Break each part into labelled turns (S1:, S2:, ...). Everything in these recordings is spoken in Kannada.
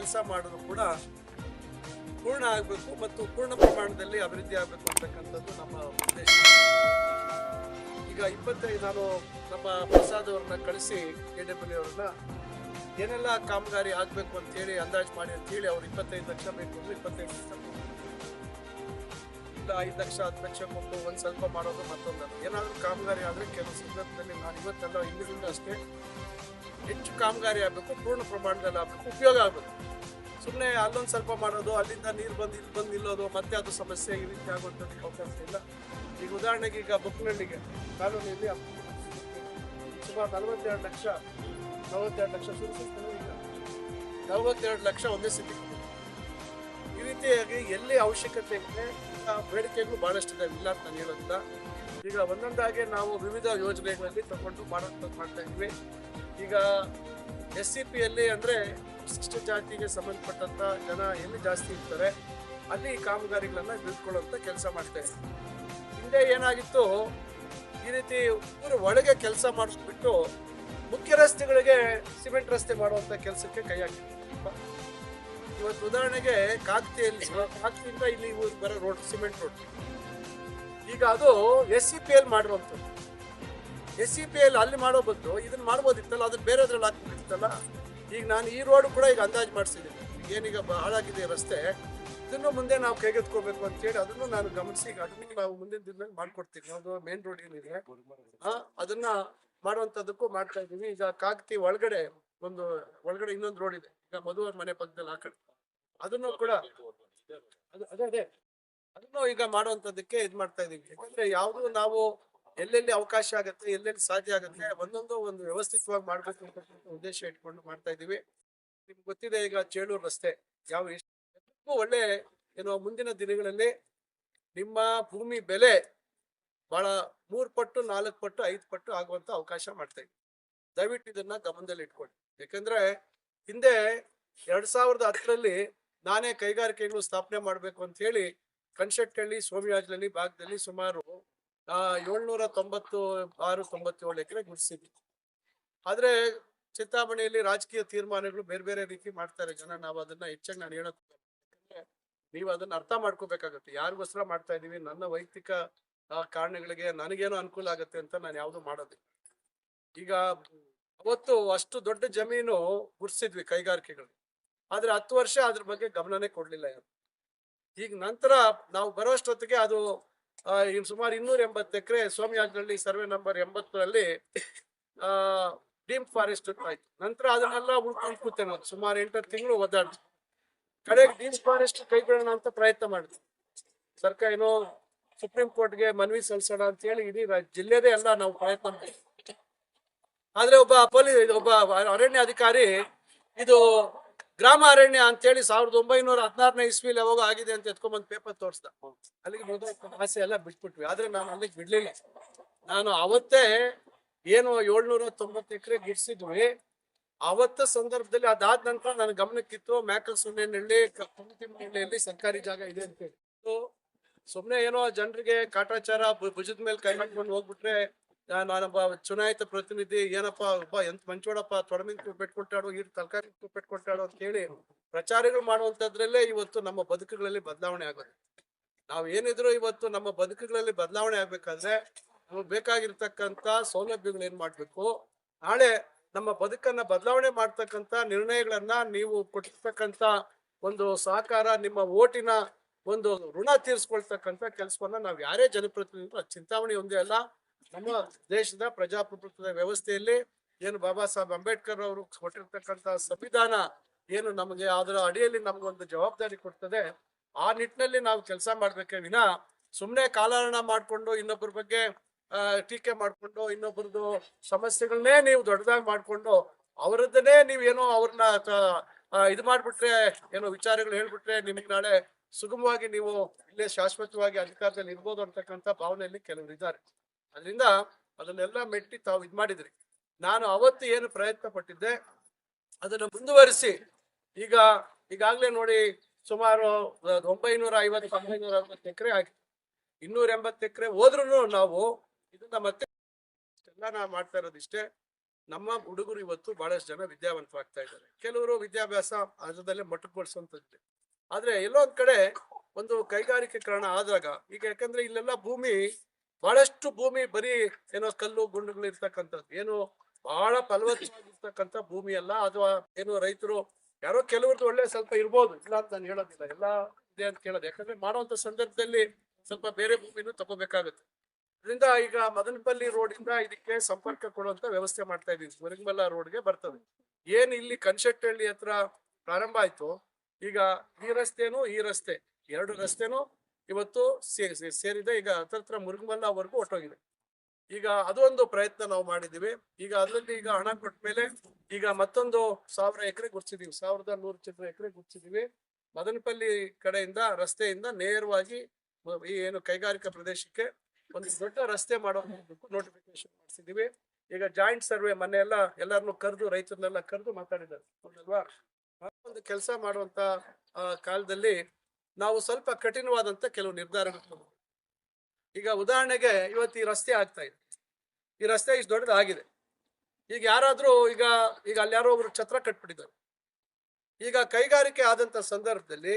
S1: ಕೆಲಸ ಮಾಡೋದು ಕೂಡ ಪೂರ್ಣ ಆಗಬೇಕು ಮತ್ತು ಪೂರ್ಣ ಪ್ರಮಾಣದಲ್ಲಿ ಅಭಿವೃದ್ಧಿ ಆಗಬೇಕು ಅಂತಕ್ಕಂಥದ್ದು ನಮ್ಮ ಉದ್ದೇಶ. ಈಗ ಇಪ್ಪತ್ತೈದು ನಾನು ನಮ್ಮ ಪ್ರಸಾದ್ ಅವ್ರನ್ನ ಕಳಿಸಿ ಕೆ ಡಬ್ಲ್ಯೂ ಅವ್ರನ್ನ. ಏನೆಲ್ಲ ಕಾಮಗಾರಿ ಆಗಬೇಕು ಅಂತೇಳಿ ಅಂದಾಜು ಮಾಡಿ ಅಂತೇಳಿ ಅವ್ರು ಇಪ್ಪತ್ತೈದು ಲಕ್ಷ ಬೇಕು ಅಂದ್ರೆ ಇಪ್ಪತ್ತೈದು ಲಕ್ಷ. ಇಲ್ಲ, ಐದು ಲಕ್ಷ, ಹತ್ತು ಲಕ್ಷ ಕೊಟ್ಟು ಒಂದು ಸ್ವಲ್ಪ ಮಾಡೋದು ಮತ್ತೊಂದು ಏನಾದರೂ ಕಾಮಗಾರಿ ಆದರೆ ಕೆಲವು ಸಂದರ್ಭದಲ್ಲಿ ನಾನು ಇವತ್ತೆಲ್ಲ ಇಂದಿನಿಂದ ಅಷ್ಟೇ ಹೆಚ್ಚು ಕಾಮಗಾರಿ ಆಗಬೇಕು, ಪೂರ್ಣ ಪ್ರಮಾಣದಲ್ಲಿ ಆಗಬೇಕು, ಉಪಯೋಗ ಆಗಬೇಕು. ಸುಮ್ಮನೆ ಅಲ್ಲೊಂದು ಸ್ವಲ್ಪ ಮಾಡೋದು, ಅಲ್ಲಿಂದ ನೀರು ಬಂದು ಇಲ್ಲಿ ಬಂದು ನಿಲ್ಲೋದು, ಮತ್ತೆ ಅದು ಸಮಸ್ಯೆ ಈ ರೀತಿ ಆಗುವಂಥದ್ದು ಅವಕಾಶ ಇಲ್ಲ. ಈಗ ಉದಾಹರಣೆಗೆ ಈಗ ಬೊಕ್ಕನಹಳ್ಳಿಗೆ ಕಾಲೋನಿಯಲ್ಲಿ ಸುಮಾರು ನಲವತ್ತೆರಡು ಲಕ್ಷ ನಲವತ್ತೆರಡು ಲಕ್ಷ ಸುರಿಸಿರ್ತಾರೆ ಈಗ. ನಲವತ್ತೆರಡು ಲಕ್ಷ ಒಂದೇ ಸ್ಥಿತಿ ಈ ರೀತಿಯಾಗಿ ಎಲ್ಲಿ ಅವಶ್ಯಕತೆ ಇದೆ ಆ ಬಹಳಷ್ಟು ಇದಾವೆ ಇಲ್ಲ ಅಂತ ನಾನು ಹೇಳೋದಿಲ್ಲ. ಈಗ ಒಂದೊಂದಾಗಿ ನಾವು ವಿವಿಧ ಯೋಜನೆಗಳಲ್ಲಿ ತಗೊಂಡು ಮಾಡ ಮಾಡ್ತಾ ಇದ್ವಿ. ಈಗ ಎಸ್ ಸಿ ಪಿಯಲ್ಲಿ ಅಂದರೆ ವಿಶಿಷ್ಟ ಜಾತಿಗೆ ಸಂಬಂಧಪಟ್ಟಂತ ಜನ ಎಲ್ಲಿ ಜಾಸ್ತಿ ಇರ್ತಾರೆ, ಅಲ್ಲಿ ಕಾಮಗಾರಿಗಳನ್ನ ಬಿಳ್ಕೊಳ್ಳುವಂತ ಕೆಲಸ ಮಾಡ್ತಾ ಇದ್ವಿ ಹಿಂದೆ ಏನಾಗಿತ್ತು, ಈ ರೀತಿ ಊರ ಒಳಗೆ ಕೆಲಸ ಮಾಡಿಸ್ಬಿಟ್ಟು ಮುಖ್ಯ ರಸ್ತೆಗಳಿಗೆ ಸಿಮೆಂಟ್ ರಸ್ತೆ ಮಾಡುವಂತ ಕೆಲಸಕ್ಕೆ ಕೈ ಹಾಕಿತ್ತು ಇವತ್ತು ಉದಾಹರಣೆಗೆ ಕಾಕ್ತಿಯಲ್ಲಿ, ಕಾಕ್ತಿಯಿಂದ ಇಲ್ಲಿ ಬರೋ ರೋಡ್, ಸಿಮೆಂಟ್ ರೋಡ್. ಈಗ ಅದು ಎಸ್ ಸಿ ಪಿ ಎಲ್ ಮಾಡಿರುವಂಥದ್ದು. ಎಸ್ ಸಿ ಪಿ ಎಲ್ ಅಲ್ಲಿ ಮಾಡೋ ಬದಲು ಇದನ್ನ ಮಾಡ್ಬೋದಿತ್ತಲ್ಲ, ಅದನ್ನ ಬೇರೆದ್ರಲ್ಲಿ ಹಾಕ್ಬಿಟ್ಟಿತ್ತಲ್ಲ ಈಗ ನಾನು ಈ ರೋಡ್ ಕೂಡ ಈಗ ಅಂದಾಜು ಮಾಡಿಸಿದ್ದೀನಿ. ಏನೀಗ ಹಾಳಾಗಿದೆ ರಸ್ತೆ, ಇದನ್ನು ಮುಂದೆ ನಾವು ಕೈಗೆತ್ಕೋಬೇಕು ಅಂತೇಳಿ ಅದನ್ನು ನಾನು ಗಮನಿಸಿ, ಈಗ ಅದನ್ನು ನಾವು ಮುಂದಿನ ದಿನದಲ್ಲಿ ಮಾಡ್ಕೊಡ್ತೀವಿ. ಅದು ಮೇನ್ ರೋಡ್ ಏನಿದೆ ಅದನ್ನ ಮಾಡುವಂಥದ್ದಕ್ಕೂ ಮಾಡ್ತಾ ಇದ್ದೀವಿ. ಈಗ ಕಾಗತಿ ಒಳಗಡೆ ಒಂದು, ಒಳಗಡೆ ಇನ್ನೊಂದು ರೋಡ್ ಇದೆ. ಈಗ ಮಧುವರ್ ಮನೆ ಪಕ್ಕದಲ್ಲಿ ಆ ಕಡೆ. ಅದನ್ನು ಕೂಡ ಅದೇ ಅದೇ ಅದನ್ನು ಈಗ ಮಾಡುವಂಥದ್ದಕ್ಕೆ ಇದು ಮಾಡ್ತಾ ಇದ್ದೀವಿ. ಯಾಕಂದ್ರೆ ಯಾವುದು ನಾವು ಎಲ್ಲೆಲ್ಲಿ ಅವಕಾಶ ಆಗುತ್ತೆ, ಎಲ್ಲೆಲ್ಲಿ ಸಾಧ್ಯ ಆಗುತ್ತೆ ಒಂದೊಂದು ಒಂದು ವ್ಯವಸ್ಥಿತವಾಗಿ ಮಾಡ್ಬೇಕು ಅಂತಕ್ಕಂಥ ಉದ್ದೇಶ ಇಟ್ಕೊಂಡು ಮಾಡ್ತಾ ಇದೀವಿ ನಿಮ್ಗೆ ಗೊತ್ತಿದೆ ಈಗ ಚೇಳೂರು ರಸ್ತೆ ಯಾವ ಎಷ್ಟು ಎಲ್ಲಕ್ಕೂ ಒಳ್ಳೆ ಏನೋ ಮುಂದಿನ ದಿನಗಳಲ್ಲಿ ನಿಮ್ಮ ಭೂಮಿ ಬೆಲೆ ಬಹಳ ಮೂರ್ ಪಟ್ಟು, ನಾಲ್ಕು ಪಟ್ಟು, ಐದು ಪಟ್ಟು ಆಗುವಂತ ಅವಕಾಶ ಮಾಡ್ತಾ ಇದ್ದೀವಿ. ದಯವಿಟ್ಟು ಇದನ್ನ ಗಮನದಲ್ಲಿ ಇಟ್ಕೊಳ್ಳಿ. ಯಾಕಂದ್ರೆ ಹಿಂದೆ ಎರಡ್ ಸಾವಿರದ ಹತ್ತರಲ್ಲಿ ನಾನೇ ಕೈಗಾರಿಕೆಗಳು ಸ್ಥಾಪನೆ ಮಾಡಬೇಕು ಅಂತ ಹೇಳಿ ಕನ್ಶೆಟ್ಟಹಳ್ಳಿ ಸೋಮಯಾಜಲಹಳ್ಳಿ ಭಾಗದಲ್ಲಿ ಸುಮಾರು ಆ ಏಳ್ನೂರ ತೊಂಬತ್ತು ಆರು ತೊಂಬತ್ತೇಳು ಎಕರೆ ಗುಡಿಸಿದ್ವಿ ಆದ್ರೆ ಚಿಂತಾಮಣಿಯಲ್ಲಿ ರಾಜಕೀಯ ತೀರ್ಮಾನಗಳು ಬೇರೆ ಬೇರೆ ರೀತಿ ಮಾಡ್ತಾರೆ ಜನ. ನಾವು ಅದನ್ನ ಹೆಚ್ಚಾಗಿ ನಾನು ಹೇಳಕ್ ನೀವು ಅದನ್ನ ಅರ್ಥ ಮಾಡ್ಕೋಬೇಕಾಗತ್ತೆ. ಯಾರಿಗೋಸ್ಕರ ಮಾಡ್ತಾ ಇದೀವಿ? ನನ್ನ ವೈಯಕ್ತಿಕ ಕಾರಣಗಳಿಗೆ ನನಗೇನು ಅನುಕೂಲ ಆಗುತ್ತೆ ಅಂತ ನಾನು ಯಾವುದು ಮಾಡೋದು ಈಗ ಅವತ್ತು ಅಷ್ಟು ದೊಡ್ಡ ಜಮೀನು ಗುರ್ಸಿದ್ವಿ ಕೈಗಾರಿಕೆಗಳು ಆದ್ರೆ ಹತ್ತು ವರ್ಷ ಅದ್ರ ಬಗ್ಗೆ ಗಮನನೇ ಕೊಡ್ಲಿಲ್ಲ ಈಗ ನಂತರ ನಾವು ಬರೋಷ್ಟೊತ್ತಿಗೆ ಅದು ಇನ್ ಸುಮಾರು ಇನ್ನೂರ ಎಂಬತ್ತು ಎಕರೆ ಸ್ವಾಮಿಯಾಜನಹಳ್ಳಿ ಸರ್ವೆ ನಂಬರ್ ಎಂಬತ್ತರಲ್ಲಿ ಡೀಮ್ ಫಾರೆಸ್ಟ್ ಅಂತ ಆಯ್ತು. ನಂತರ ಅದನ್ನೆಲ್ಲ ಉಳ್ಕೊಂಡು ಕೂತೆ ನಾನು. ಸುಮಾರು ಎಂಟತ್ತು ತಿಂಗಳು ಒದ್ದಾಡ್ತು ಕಡೆಗೆ ಡೀಮ್ ಫಾರೆಸ್ಟ್ ಕೈ ಅಂತ ಪ್ರಯತ್ನ ಮಾಡಿದ್ವಿ ಸರ್ಕಾರ ಏನೋ ಸುಪ್ರೀಂ ಕೋರ್ಟ್ಗೆ ಮನವಿ ಸಲ್ಲಿಸೋಣ ಅಂತ ಹೇಳಿ ಇಡೀ ಜಿಲ್ಲೆದೇ ಎಲ್ಲ ನಾವು ಪ್ರಯತ್ನ ಮಾಡಿದ್ವಿ. ಆದ್ರೆ ಒಬ್ಬ ಪೊಲೀಸ್ ಒಬ್ಬ ಅರಣ್ಯ ಅಧಿಕಾರಿ ಇದು ಗ್ರಾಮ ಅರಣ್ಯ ಅಂತೇಳಿ ಸಾವಿರದ ಒಂಬೈನೂರ ಹದಿನಾರನೇ ಇಸ್ವಿಲಿ ಯಾವಾಗ ಆಗಿದೆ ಅಂತ ಎತ್ಕೊಂಡ್ಬಂದು ಪೇಪರ್ ತೋರಿಸ್ದ. ಅಲ್ಲಿಗೆ. ಆಸೆ ಎಲ್ಲ ಬಿಟ್ಬಿಟ್ವಿ. ಆದ್ರೆ ನಾನು ಅಲ್ಲಿಗೆ ಬಿಡ್ಲಿಲ್ಲ. ನಾನು ಅವತ್ತೇ ಏನು ಏಳ್ನೂರ ತೊಂಬತ್ತು ಎಕರೆ ಗಿಡ್ಸಿದ್ವಿ. ಅವತ್ತ ಸಂದರ್ಭದಲ್ಲಿ ಅದಾದ ನಂತರ ನನ್ನ ಗಮನಕ್ಕಿತ್ತು, ಮ್ಯಾಕಲ್ ಸುಣ್ಣೆನಹಳ್ಳಿ ಕುಂತಿಮನಹಳ್ಳಿಯಲ್ಲಿ ಸರ್ಕಾರಿ ಜಾಗ ಇದೆ ಅಂತ ಹೇಳಿ. ಸುಮ್ಮನೆ ಏನೋ ಜನರಿಗೆ ಕಾಟಾಚಾರ ಭುಜದ ಮೇಲೆ ಕೈ ಹಾಕೊಂಡು ಹೋಗ್ಬಿಟ್ರೆ ನಾನೊಬ್ಬ ಚುನಾಯಿತ ಪ್ರತಿನಿಧಿ, ಏನಪ್ಪ ಒಬ್ಬ ಎಂತ ಮಂಚೋಡಪ್ಪ, ತೊಡಮಿನ ಪೆಟ್ಕೊಟ್ಟಾಡು ಈ ತರಕಾರಿ ಪೆಟ್ಕೊಟ್ಟಾಡು ಅಂತ ಹೇಳಿ ಪ್ರಚಾರಗಳು ಮಾಡುವಂತದ್ರಲ್ಲೇ ಇವತ್ತು ನಮ್ಮ ಬದುಕುಗಳಲ್ಲಿ ಬದಲಾವಣೆ ಆಗೋದು. ನಾವು ಏನಿದ್ರು ಇವತ್ತು ನಮ್ಮ ಬದುಕುಗಳಲ್ಲಿ ಬದಲಾವಣೆ ಆಗ್ಬೇಕಾದ್ರೆ ನಮಗೆ ಬೇಕಾಗಿರ್ತಕ್ಕಂತ ಸೌಲಭ್ಯಗಳು ಏನ್ ಮಾಡ್ಬೇಕು? ನಾಳೆ ನಮ್ಮ ಬದುಕನ್ನ ಬದಲಾವಣೆ ಮಾಡ್ತಕ್ಕಂತ ನಿರ್ಣಯಗಳನ್ನ ನೀವು ಕೊಟ್ಟಿರ್ತಕ್ಕಂತ ಒಂದು ಸಹಕಾರ, ನಿಮ್ಮ ಓಟಿನ ಒಂದು ಋಣ ತೀರಿಸ್ಕೊಳ್ತಕ್ಕಂತ ಕೆಲಸವನ್ನ ನಾವು ಯಾರೇ ಜನಪ್ರತಿನಿಧಿಗಳು ಚಿಂತಾಮಣಿ ಒಂದೇ ಅಲ್ಲ ನಮ್ಮ ದೇಶದ ಪ್ರಜಾಪ್ರಭುತ್ವದ ವ್ಯವಸ್ಥೆಯಲ್ಲಿ ಏನು ಬಾಬಾ ಸಾಹೇಬ್ ಅಂಬೇಡ್ಕರ್ ಅವರು ಕೊಟ್ಟಿರ್ತಕ್ಕಂಥ ಸಂವಿಧಾನ ಏನು ನಮಗೆ ಅದರ ಅಡಿಯಲ್ಲಿ ನಮ್ಗೊಂದು ಜವಾಬ್ದಾರಿ ಕೊಡ್ತದೆ, ಆ ನಿಟ್ಟಿನಲ್ಲಿ ನಾವು ಕೆಲಸ ಮಾಡ್ಬೇಕೇ ವಿನ ಸುಮ್ಮನೆ ಕಾಲಹರಣ ಮಾಡ್ಕೊಂಡು ಇನ್ನೊಬ್ಬರ ಬಗ್ಗೆ ಟೀಕೆ ಮಾಡ್ಕೊಂಡು ಇನ್ನೊಬ್ಬರದು ಸಮಸ್ಯೆಗಳನ್ನೇ ನೀವು ದೊಡ್ಡದಾಗಿ ಮಾಡ್ಕೊಂಡು ಅವರದ್ದನ್ನೇ ನೀವೇನೋ ಅವ್ರನ್ನ ಇದು ಮಾಡಿಬಿಟ್ರೆ, ಏನೋ ವಿಚಾರಗಳು ಹೇಳ್ಬಿಟ್ರೆ ನಿಮಗೆ ನಾಳೆ ಸುಗಮವಾಗಿ ನೀವು ಇಲ್ಲೇ ಶಾಶ್ವತವಾಗಿ ಅಧಿಕಾರದಲ್ಲಿ ಇರ್ಬೋದು ಅಂತಕ್ಕಂಥ ಭಾವನೆಯಲ್ಲಿ ಕೆಲವರು ಇದ್ದಾರೆ ಅದರಿಂದ ಅದನ್ನೆಲ್ಲ ಮೆಟ್ಟಿ ತಾವು ಇದು ಮಾಡಿದ್ರಿ. ನಾನು ಅವತ್ತು ಏನು ಪ್ರಯತ್ನ ಪಟ್ಟಿದ್ದೆ, ಅದನ್ನು ಮುಂದುವರಿಸಿ, ಈಗ, ಈಗಾಗಲೇ ನೋಡಿ ಸುಮಾರು ಒಂಬೈನೂರ ಐವತ್ತು, ಒಂಬೈನೂರ ಅರವತ್ತು ಎಕರೆ ಆಗಿದೆ ಇನ್ನೂರ ಎಂಬತ್ತು ಎಕರೆ ಹೋದ್ರೂ ನಾವು ಇದನ್ನ ಮತ್ತೆ ಎಲ್ಲ ನಾವು ಮಾಡ್ತಾ ಇರೋದಿಷ್ಟೇ. ನಮ್ಮ ಹುಡುಗರು ಇವತ್ತು ಬಹಳಷ್ಟು ಜನ ವಿದ್ಯಾವಂತವಾಗ್ತಾ ಇದ್ದಾರೆ. ಕೆಲವರು ವಿದ್ಯಾಭ್ಯಾಸ ಅದರಲ್ಲೇ ಮೊಟಕುಗೊಳಿಸುವಂತದ್ದು ಆದ್ರೆ ಎಲ್ಲೋ ಒಂದ್ ಕಡೆ ಒಂದು ಕೈಗಾರಿಕೀಕರಣ ಆದಾಗ, ಈಗ ಯಾಕಂದ್ರೆ ಇಲ್ಲೆಲ್ಲ ಭೂಮಿ ಬಹಳಷ್ಟು ಭೂಮಿ ಬರೀ ಏನೋ ಕಲ್ಲು ಗುಂಡುಗಳು ಇರ್ತಕ್ಕಂಥದ್ದು. ಏನು ಬಹಳ ಫಲವತ್ತಾಗಿರ್ತಕ್ಕಂಥ ಭೂಮಿ ಅಲ್ಲ. ಅಥವಾ ಏನು ರೈತರು ಯಾರೋ ಕೆಲವ್ರದ್ದು ಒಳ್ಳೆ ಸ್ವಲ್ಪ ಇರ್ಬೋದು. ಇಲ್ಲ ಅಂತ ನಾನು ಹೇಳೋದಿಲ್ಲ. ಎಲ್ಲ ಇದೆ ಅಂತ ಹೇಳೋದು. ಯಾಕಂದ್ರೆ ಮಾಡುವಂತ ಸಂದರ್ಭದಲ್ಲಿ ಸ್ವಲ್ಪ ಬೇರೆ ಭೂಮಿನೂ ತಗೋಬೇಕಾಗುತ್ತೆ. ಅದರಿಂದ ಈಗ ಮದನಪಲ್ಲಿ ರೋಡ್ ಇಂದ ಇದಕ್ಕೆ ಸಂಪರ್ಕ ಕೊಡುವಂತ ವ್ಯವಸ್ಥೆ ಮಾಡ್ತಾ ಇದೀವಿ ರೋಡ್ ರೋಡ್ಗೆ ಬರ್ತದೆ. ಏನ್ ಇಲ್ಲಿ ಕನ್ಸೆಟ್ಟಹಳ್ಳಿ ಹತ್ರ ಪ್ರಾರಂಭ ಆಯ್ತು. ಈಗ ಈ ರಸ್ತೆನೂ ಈ ರಸ್ತೆ. ಎರಡು ರಸ್ತೆನೂ ಇವತ್ತು ಸೇರಿದೆ. ಈಗ ಹತ್ತತ್ರ ಮುರುಗಮಲ್ಲವರೆಗೂ ಹೊಟ್ಟೋಗಿದೆ ಈಗ ಅದೊಂದು ಪ್ರಯತ್ನ ನಾವು ಮಾಡಿದ್ದೀವಿ. ಈಗ ಅದರಲ್ಲಿ ಈಗ ಹಣ ಕೊಟ್ಟ ಮೇಲೆ ಈಗ ಮತ್ತೊಂದು ಸಾವಿರ ಎಕರೆ ಗುರ್ಸಿದೀವಿ ಸಾವಿರದ ನೂರು ಚಿತ್ರ ಎಕರೆ ಗುರ್ಸಿದೀವಿ ಮದನಪಲ್ಲಿ ಕಡೆಯಿಂದ ರಸ್ತೆಯಿಂದ ನೇರವಾಗಿ ಈ ಏನು ಕೈಗಾರಿಕಾ ಪ್ರದೇಶಕ್ಕೆ ಒಂದು ದೊಡ್ಡ ರಸ್ತೆ ಮಾಡೋ ನೋಟಿಫಿಕೇಶನ್ ಮಾಡಿಸಿದೀವಿ ಈಗ ಜಾಯಿಂಟ್ ಸರ್ವೆ ಮೊನ್ನೆ ಎಲ್ಲ ಎಲ್ಲರನ್ನು ಕರೆದು, ರೈತರನ್ನೆಲ್ಲ ಕರೆದು ಮಾತಾಡಿದ್ದಾರೆ. ಒಂದು ಕೆಲಸ ಮಾಡುವಂತ ಕಾಲದಲ್ಲಿ ನಾವು ಸ್ವಲ್ಪ ಕಠಿಣವಾದಂತ ಕೆಲವು ತಗೊಂಡ್ವಿ. ಈಗ ಉದಾಹರಣೆಗೆ ಇವತ್ತು ಈ ರಸ್ತೆ ಆಗ್ತಾ ಇದೆ. ಈ ರಸ್ತೆ ಇಷ್ಟು ದೊಡ್ಡದಾಗಿದೆ. ಈಗ ಯಾರಾದ್ರೂ ಈಗ ಈಗ ಅಲ್ಲಿ ಯಾರೋ ಒಬ್ರು ಛತ್ರ ಕಟ್ಬಿಟ್ಟಿದ್ದಾರೆ. ಈಗ ಕೈಗಾರಿಕೆ ಆದಂತ ಸಂದರ್ಭದಲ್ಲಿ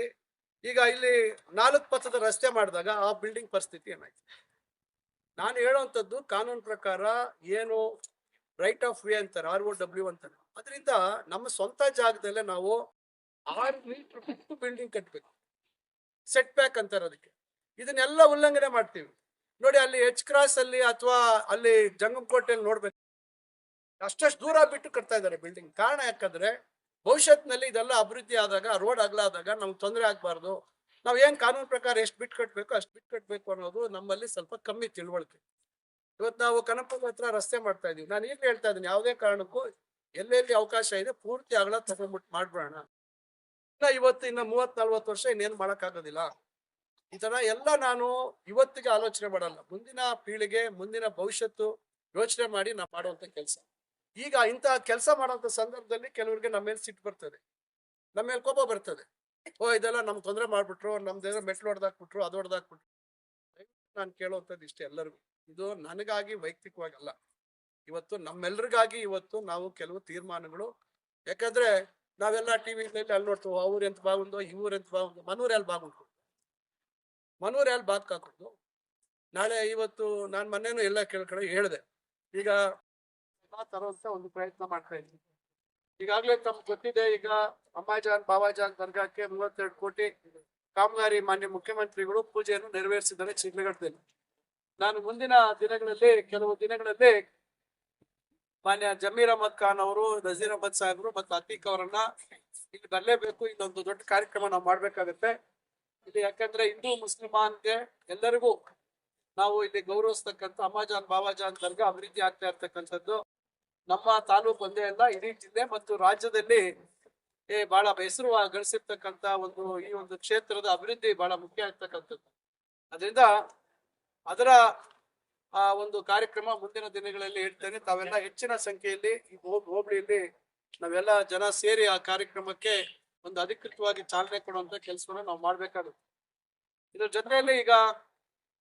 S1: ಈಗ ಇಲ್ಲಿ ನಾಲ್ಕು ಪಥದ ರಸ್ತೆ ಮಾಡಿದಾಗ ಆ ಬಿಲ್ಡಿಂಗ್ ಪರಿಸ್ಥಿತಿ ಏನಾಯ್ತು? ನಾನು ಹೇಳುವಂಥದ್ದು ಕಾನೂನು ಪ್ರಕಾರ ಏನು ರೈಟ್ ಆಫ್ ವೇ ಅಂತಾರೆ ಆರ್ ಒ ಡಬ್ಲ್ಯೂ ಅಂತಾರೆ. ಅದರಿಂದ ನಮ್ಮ ಸ್ವಂತ ಜಾಗದಲ್ಲೇ ನಾವು ಆರು ಮೀಟರ್ ಬಿಲ್ಡಿಂಗ್ ಕಟ್ಟಬೇಕು ಸೆಟ್ ಬ್ಯಾಕ್ ಅಂತಾರೆ ಅದಕ್ಕೆ. ಇದನ್ನೆಲ್ಲ ಉಲ್ಲಂಘನೆ ಮಾಡ್ತೀವಿ. ನೋಡಿ ಅಲ್ಲಿ ಎಚ್ ಕ್ರಾಸ್ ಅಲ್ಲಿ ಅಥವಾ ಅಲ್ಲಿ ಜಂಗಮಕೋಟೆಯಲ್ಲಿ ನೋಡ್ಬೇಕು. ಅಷ್ಟಷ್ಟು ದೂರ ಬಿಟ್ಟು ಕಟ್ತಾ ಇದ್ದಾರೆ ಬಿಲ್ಡಿಂಗ್ ಕಾರಣ ಯಾಕಂದ್ರೆ ಭವಿಷ್ಯತ್ನಲ್ಲಿ ಇದೆಲ್ಲ ಅಭಿವೃದ್ಧಿ ಆದಾಗ ರೋಡ್ ಅಗಲಾದಾಗ ನಮ್ಗೆ ತೊಂದರೆ ಆಗ್ಬಾರ್ದು. ನಾವು ಏನ್ ಕಾನೂನು ಪ್ರಕಾರ ಎಷ್ಟು ಬಿಟ್ಟು ಕಟ್ಬೇಕು, ಅಷ್ಟು ಬಿಟ್ಟು ಕಟ್ಬೇಕು ಅನ್ನೋದು ನಮ್ಮಲ್ಲಿ ಸ್ವಲ್ಪ ಕಮ್ಮಿ ತಿಳುವಳಿಕೆ. ಇವತ್ತು ನಾವು ಕನಪದ ಹತ್ರ ರಸ್ತೆ ಮಾಡ್ತಾ ಇದೀವಿ. ನಾನು ಈಗ ಹೇಳ್ತಾ ಇದ್ದೀನಿ, ಯಾವುದೇ ಕಾರಣಕ್ಕೂ ಎಲ್ಲೆಲ್ಲಿ ಅವಕಾಶ ಇದೆ, ಪೂರ್ತಿ ಅಗಲ ತಗೊಂಡ್ಬಿಟ್ಟು ಮಾಡ್ಬಿಡೋಣ. ಇವತ್ತು ಇನ್ನ ಮೂವತ್ ನಲ್ವತ್ತು ವರ್ಷ ಇನ್ನೇನು ಮಾಡೋಕ್ಕಾಗೋದಿಲ್ಲ. ಈ ತರ ಎಲ್ಲ ನಾನು ಇವತ್ತಿಗೆ ಆಲೋಚನೆ ಮಾಡಲ್ಲ. ಮುಂದಿನ ಪೀಳಿಗೆ, ಮುಂದಿನ ಭವಿಷ್ಯತ್ತು ಯೋಚನೆ ಮಾಡಿ ನಾ ಮಾಡುವಂತ ಕೆಲಸ. ಈಗ ಇಂಥ ಕೆಲಸ ಮಾಡುವಂತ ಸಂದರ್ಭದಲ್ಲಿ ಕೆಲವರಿಗೆ ನಮ್ಮ ಮೇಲೆ ಸಿಟ್ಟು ಬರ್ತದೆ. ನಮ್ಮ ಮೇಲೆ ಕೋಪ ಬರ್ತದೆ. ಓ, ಇದೆಲ್ಲ ನಮ್ ತೊಂದರೆ ಮಾಡ್ಬಿಟ್ರು ನಮ್ದೇನೋ ಮೆಟ್ಲು ಹೊಡೆದಾಕ್ಬಿಟ್ರು, ಅದು ಹೊಡೆದಾಕ್ಬಿಟ್ರು. ನಾನು ಕೇಳುವಂಥದ್ದು ಇಷ್ಟೇ ಎಲ್ಲರಿಗೂ. ಇದು ನನಗಾಗಿ ವೈಯಕ್ತಿಕವಾಗಿ ಅಲ್ಲ. ಇವತ್ತು ನಮ್ಮೆಲ್ಲರಿಗಾಗಿ ಇವತ್ತು ನಾವು ಕೆಲವು ತೀರ್ಮಾನಗಳು, ಯಾಕಂದ್ರೆ ನಾವೆಲ್ಲ ಟಿವಿಗಳಲ್ಲಿ ಅಲ್ಲಿ ನೋಡ್ತೀವಿ ಅವ್ರ ಎಂತ ಬಾಗುಂದು ಇವ್ರು ಎಂತ ಬಾಗುಂದು ಮನೂರ್ ಎಲ್ಲಿ ಬಾಗುಂಟು? ಮನೂರು ಎಲ್ಲಿ ಹಾಕೋದು ನಾಳೆ ಇವತ್ತು ನಾನು ಮೊನ್ನೆನೂ ಎಲ್ಲ ಕೇಳ್ಕಡೆ ಹೇಳಿದೆ. ಈಗ ತರುವಂತ ಒಂದು ಪ್ರಯತ್ನ ಮಾಡ್ತಾ ಇದ್ದೀನಿ. ಈಗಾಗಲೇ ತಮ್ಗೆ ಗೊತ್ತಿದೆ, ಈಗ ಅಮ್ಮಾಜಾನ್ ಬಾಬಾಜಾನ್ ದರ್ಗಾಕ್ಕೆ ಮೂವತ್ತೆರಡು ಕೋಟಿ ಕಾಮಗಾರಿ ಮಾನ್ಯ ಮುಖ್ಯಮಂತ್ರಿಗಳು ಪೂಜೆಯನ್ನು ನೆರವೇರಿಸಿದ್ದಾರೆ ಚಿತ್ರಘಟ್ಟದಲ್ಲಿ ನಾನು ಮುಂದಿನ ದಿನಗಳಲ್ಲಿ, ಕೆಲವು ದಿನಗಳಲ್ಲಿ ಮಾನ್ಯ ಜಮೀರ್ ಅಹಮದ್ ಖಾನ್ ಅವರು, ನಜೀರ್ ಅಹಮದ್ ಸಾಹೇಬ್ರು ಮತ್ತು ಅತೀಕ್ ಅವರನ್ನ ಇಲ್ಲಿ ಬರಲೇಬೇಕು ಇದೊಂದು ದೊಡ್ಡ ಕಾರ್ಯಕ್ರಮ ನಾವು ಮಾಡ್ಬೇಕಾಗತ್ತೆ. ಇಲ್ಲಿ ಯಾಕಂದ್ರೆ ಹಿಂದೂ ಮುಸ್ಲಿಮಾನ್ಗೆ ಎಲ್ಲರಿಗೂ ನಾವು ಇಲ್ಲಿ ಗೌರವಿಸ್ತಕ್ಕಂಥ ಅಮಾಜಾನ್ ಬಾಬಾಜಾನ್ ದರ್ಗಾ ಅಭಿವೃದ್ಧಿ ಆಗ್ತಾ ಇರ್ತಕ್ಕಂಥದ್ದು. ನಮ್ಮ ತಾಲೂಕು ಒಂದೇ ಅಲ್ಲ, ಇಡೀ ಜಿಲ್ಲೆ ಮತ್ತು ರಾಜ್ಯದಲ್ಲಿ ಬಹಳ ಹೆಸರು ಗಳಿಸಿರ್ತಕ್ಕಂಥ ಒಂದು ಈ ಒಂದು ಕ್ಷೇತ್ರದ ಅಭಿವೃದ್ಧಿ ಬಹಳ ಮುಖ್ಯ ಆಗ್ತಕ್ಕಂಥದ್ದು. ಅದರಿಂದ ಅದರ ಆ ಒಂದು ಕಾರ್ಯಕ್ರಮ ಮುಂದಿನ ದಿನಗಳಲ್ಲಿ ಹೇಳ್ತೇನೆ. ತಾವೆಲ್ಲ ಹೆಚ್ಚಿನ ಸಂಖ್ಯೆಯಲ್ಲಿ ಈ ಹೋಬ್- ಹೋಬಳಿಯಲ್ಲಿ ನಾವೆಲ್ಲ ಜನ ಸೇರಿ ಆ ಕಾರ್ಯಕ್ರಮಕ್ಕೆ ಒಂದು ಅಧಿಕೃತವಾಗಿ ಚಾಲನೆ ಕೊಡುವಂತ ಕೆಲಸವನ್ನು ನಾವು ಮಾಡ್ಬೇಕಾಗುತ್ತೆ. ಇದ್ರ ಜೊತೆಯಲ್ಲಿ ಈಗ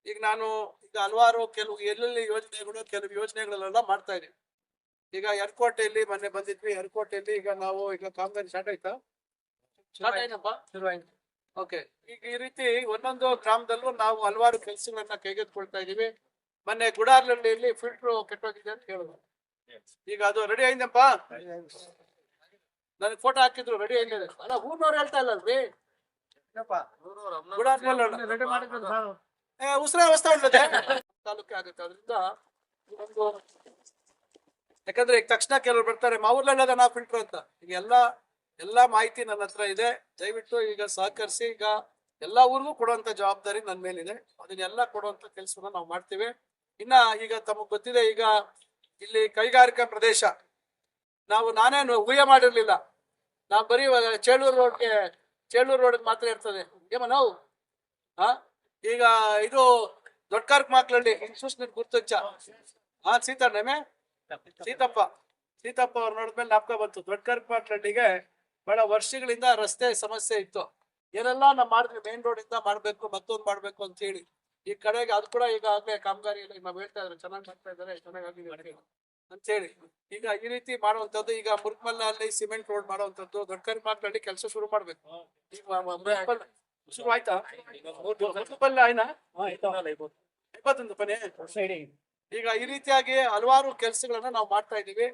S1: ಈಗ ನಾನು ಈಗ ಹಲವಾರು ಕೆಲವು ಎಲ್ಲೆಲ್ಲಿ ಯೋಜನೆಗಳು ಕೆಲವು ಯೋಜನೆಗಳಲ್ಲೆಲ್ಲ ಮಾಡ್ತಾ ಇದೀವಿ ಈಗ ಎರ್ಕೋಟೆಯಲ್ಲಿ ಮೊನ್ನೆ ಬಂದಿದ್ವಿ. ಎರ್ಕೋಟೆಯಲ್ಲಿ ಈಗ ನಾವು ಈಗ ಕಾಮಗಾರಿ ಸ್ಟಾರ್ಟ್ ಆಯ್ತಾ? ಓಕೆ ಈಗ ಈ ರೀತಿ ಒಂದೊಂದು ಗ್ರಾಮದಲ್ಲೂ ನಾವು ಹಲವಾರು ಕೆಲಸಗಳನ್ನ ಕೈಗೆತ್ಕೊಳ್ತಾ ಇದೀವಿ ಮೊನ್ನೆ ಗುಡಾರ್ಲಹಳ್ಳಿಯಲ್ಲಿ ಫಿಲ್ಟರ್ ಕೆಟ್ಟೋಗಿದೆ ಅಂತ ಹೇಳಿದ್ರು. ಈಗ ಅದು ರೆಡಿ ಆಯ್ತಪ್ಪ ನನಗೆ ಫೋಟೋ ಹಾಕಿದ್ರು ರೆಡಿ ಆಗಿದೆ. ಅಲ್ಲ ಊರ್ನವ್ರು ಹೇಳ್ತಾ ಇಲ್ಲಲ್ರಿ ಗುಡಾರ್ಲಹಳ್ಳಿ ರೆಡಿ ಮಾಡಿದ್ರು ಉಸಿರೇ ಅವಸ್ಥೆ ತಾಲೂಕೆ ಆಗುತ್ತೆ. ಅದರಿಂದ ಒಂದು ಯಾಕಂದ್ರೆ ಈಗ ತಕ್ಷಣ ಕೆಲವರು ಬರ್ತಾರೆ ಮಾವೂರ್ಲಲ್ಲ ನಾ ಫಿಲ್ಟರ್ ಅಂತ. ಈಗ ಎಲ್ಲ ಎಲ್ಲಾ ಮಾಹಿತಿ ನನ್ನ ಹತ್ರ ಇದೆ. ದಯವಿಟ್ಟು ಈಗ ಸಹಕರಿಸಿ ಈಗ ಎಲ್ಲಾ ಊರಿಗೂ ಕೊಡುವಂತ ಜವಾಬ್ದಾರಿ ನನ್ನ ಮೇಲಿದೆ. ಅದನ್ನೆಲ್ಲ ಕೊಡುವಂತ ಕೆಲಸವನ್ನ ನಾವು ಮಾಡ್ತೀವಿ. ಇನ್ನ ಈಗ ತಮಗ್ ಗೊತ್ತಿದೆ, ಈಗ ಇಲ್ಲಿ ಕೈಗಾರಿಕಾ ಪ್ರದೇಶ. ನಾವು ನಾನೇನು ಊಹೆ ಮಾಡಿರ್ಲಿಲ್ಲ. ನಾವು ಬರೀ ಚೇಳೂರು ರೋಡ್ಗೆ, ಚೇಳೂರು ರೋಡ್ ಮಾತ್ರ ಇರ್ತದೆ. ಏಮ ನಾವು ಹಾ? ಈಗ ಇದು ದೊಡ್ಡ ಕಾರ್ಕ್ ಮಕ್ಕಳಲ್ಲಿ ಇನ್ಸ್ಟಿಟ್ಯೂಷನ್ ಗುರ್ತಚ್ಚ ಹಾ ಸೀತಾಣ್ಣಮೆ ಸೀತಪ್ಪ. ಸೀತಪ್ಪ ಅವ್ರು ನೋಡಿದ್ಮೇಲೆ ನಾಪ್ಕ ಬಂತು. ದೊಡ್ಡ ಮಾಕ್ಲಳ್ಳಿಗೆ ಬಹಳ ವರ್ಷಗಳಿಂದ ರಸ್ತೆ ಸಮಸ್ಯೆ ಇತ್ತು. ಏನೆಲ್ಲ ನಾವು ಮಾಡಿದ್ವಿ, ಮೇನ್ ರೋಡ್ ಇಂದ ಮಾಡ್ಬೇಕು, ಮತ್ತೊಂದು ಮಾಡ್ಬೇಕು ಅಂತ ಹೇಳಿ. ಈ ಕಡೆಗೆ ಅದು ಕೂಡ ಈಗ ಈಗಾಗಲೇ ಕಾಮಗಾರಿ ಎಲ್ಲ ನಾವು ಹೇಳ್ತಾ ಇದ್ದಾರೆ ಚೆನ್ನಾಗಿ ಮಾಡ್ತಾ ಇದ್ದಾರೆ ಚೆನ್ನಾಗಿ ಆಗಿದೆ ಅಂತ ಹೇಳಿ. ಅಂತೇಳಿ ಈಗ ಈ ರೀತಿ ಮಾಡುವಂತದ್ದು ಈಗ ಮುರ್ಕಮಲ್ನಲ್ಲಿ ಸಿಮೆಂಟ್ ರೋಡ್ ಮಾಡುವಂತದ್ದು ದೊಡ್ಡ ಮಾರ್ಗಲ್ಲಿ ಕೆಲಸ ಶುರು ಮಾಡ್ಬೇಕು. ಈಗ ಶುರು ಆಯ್ತಾ? ಇಪ್ಪತ್ತೊಂದು ಪನೆ ಈಗ ಈ ರೀತಿಯಾಗಿ ಹಲವಾರು ಕೆಲಸಗಳನ್ನ ನಾವು ಮಾಡ್ತಾ ಇದೀವಿ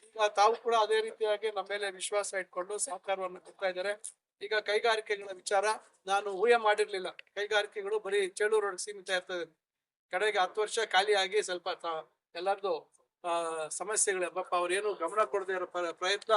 S1: ಈಗ ತಾವು ಕೂಡ ಅದೇ ರೀತಿಯಾಗಿ ನಮ್ಮ ಮೇಲೆ ವಿಶ್ವಾಸ ಇಟ್ಕೊಂಡು ಸಹಕಾರವನ್ನು ಕೊಡ್ತಾ ಇದ್ದಾರೆ. ಈಗ ಕೈಗಾರಿಕೆಗಳ ವಿಚಾರ ನಾನು ಊಹೆ ಮಾಡಿರ್ಲಿಲ್ಲ. ಕೈಗಾರಿಕೆಗಳು ಬರೀ ಚೇಳೂರು ಸೀಮಿತ ಇರ್ತದೆ. ಕಡೆಗೆ ಹತ್ತು ವರ್ಷ ಖಾಲಿಯಾಗಿ ಸ್ವಲ್ಪ ಎಲ್ಲರದು ಸಮಸ್ಯೆಗಳು ಪಾಪ ಅವ್ರೇನು ಗಮನ ಕೊಡದೇ ಇರೋ ಪ್ರ- ಪ್ರಯತ್ನ